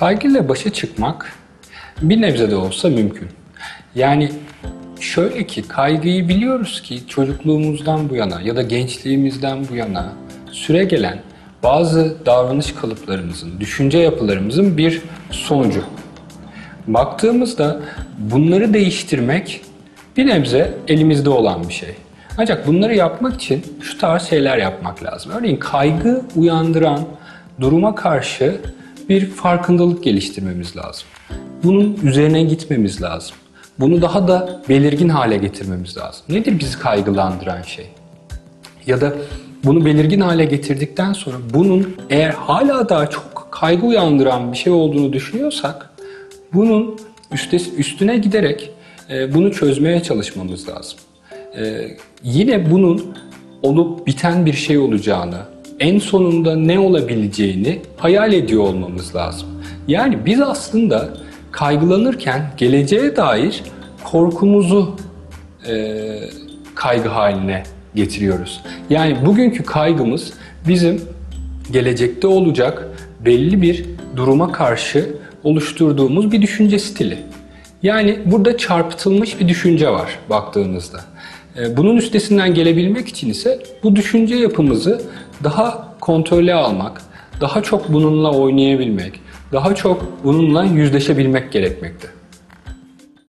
Kaygıyla başa çıkmak bir nebze de olsa mümkün. Yani şöyle ki kaygıyı biliyoruz ki çocukluğumuzdan bu yana ya da gençliğimizden bu yana süre gelen bazı davranış kalıplarımızın, düşünce yapılarımızın bir sonucu. Baktığımızda bunları değiştirmek bir nebze elimizde olan bir şey. Ancak bunları yapmak için şu tarz şeyler yapmak lazım. Örneğin kaygı uyandıran duruma karşı bir farkındalık geliştirmemiz lazım. Bunun üzerine gitmemiz lazım. Bunu daha da belirgin hale getirmemiz lazım. Nedir bizi kaygılandıran şey? Ya da bunu belirgin hale getirdikten sonra bunun eğer hala daha çok kaygı uyandıran bir şey olduğunu düşünüyorsak bunun üste, üstüne giderek e, bunu çözmeye çalışmamız lazım. E, yine bunun olup biten bir şey olacağını, en sonunda ne olabileceğini hayal ediyor olmamız lazım. Yani biz aslında kaygılanırken geleceğe dair korkumuzu e, kaygı haline getiriyoruz. Yani bugünkü kaygımız bizim gelecekte olacak belli bir duruma karşı oluşturduğumuz bir düşünce stili. Yani burada çarpıtılmış bir düşünce var baktığınızda. E, Bunun üstesinden gelebilmek için ise bu düşünce yapımızı daha kontrole almak, daha çok bununla oynayabilmek, daha çok bununla yüzleşebilmek gerekmekte.